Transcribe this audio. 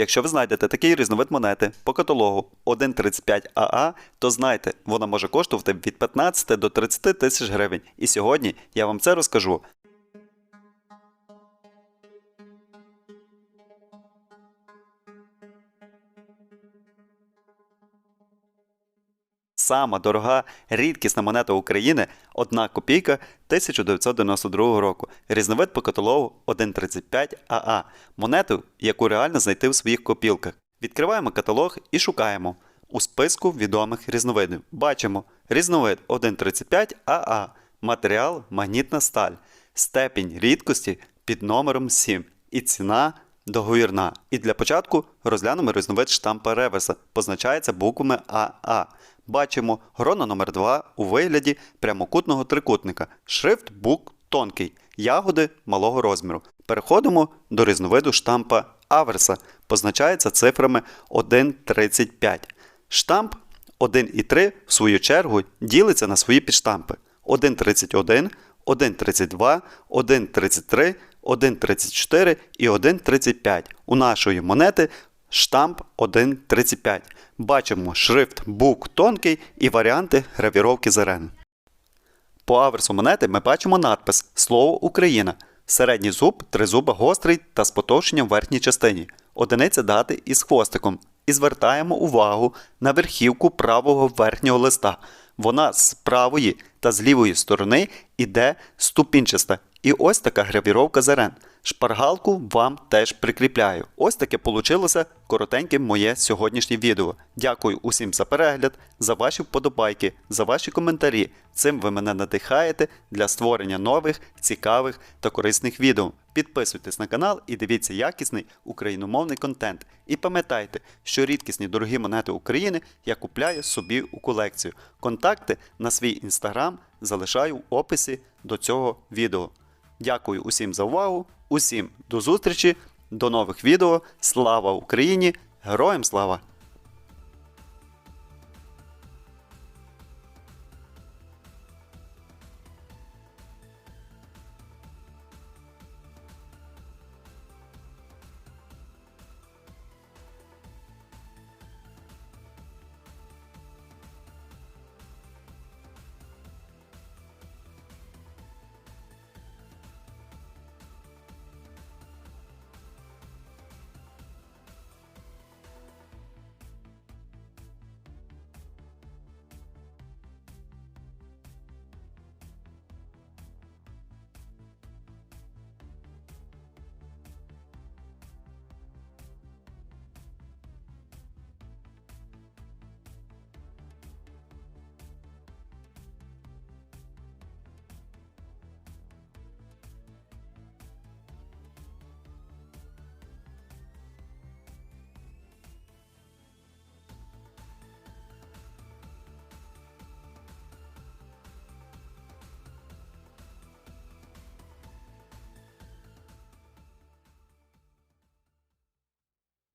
Якщо ви знайдете такий різновид монети по каталогу 1.35 АА, то знайте, вона може коштувати від 15 до 30 тисяч гривень. І сьогодні я вам це розкажу. Сама дорога рідкісна монета України 1 копійка 1992 року. Різновид по каталогу 1.35 АА. Монету, яку реально знайти в своїх копілках. Відкриваємо каталог і шукаємо. У списку відомих різновидів. Бачимо різновид 1.35 АА. Матеріал магнітна сталь. Степінь рідкості під номером 7. І ціна договірна. І для початку розглянемо різновид штампа реверса. Позначається буквами АА. Бачимо грона номер 2 у вигляді прямокутного трикутника. Шрифт бук тонкий, ягоди малого розміру. Переходимо до різновиду штампа аверса. Позначається цифрами 1.35. Штамп 1 і 3 в свою чергу ділиться на свої підштампи 1.31, 1.32, 1.33, 1.34 і 1.35. У нашої монети штамп 1.35. Бачимо шрифт бук тонкий і варіанти гравіровки зерен. По аверсу монети ми бачимо надпис Слово Україна. Середній зуб тризуба гострий та з потовщенням верхній частині. Одиниця дати із хвостиком. І звертаємо увагу на верхівку правого верхнього листа. Вона з правої та з лівої сторони іде ступінчаста. І ось така гравіровка зерен. Шпаргалку вам теж прикріпляю. Ось таке получилося коротеньке моє сьогоднішнє відео. Дякую усім за перегляд, за ваші вподобайки, за ваші коментарі. Цим ви мене надихаєте для створення нових, цікавих та корисних відео. Підписуйтесь на канал і дивіться якісний україномовний контент. І пам'ятайте, що рідкісні дорогі монети України я купляю собі у колекцію. Контакти на свій інстаграм залишаю в описі до цього відео. Дякую усім за увагу, усім до зустрічі, до нових відео. Слава Україні! Героям слава!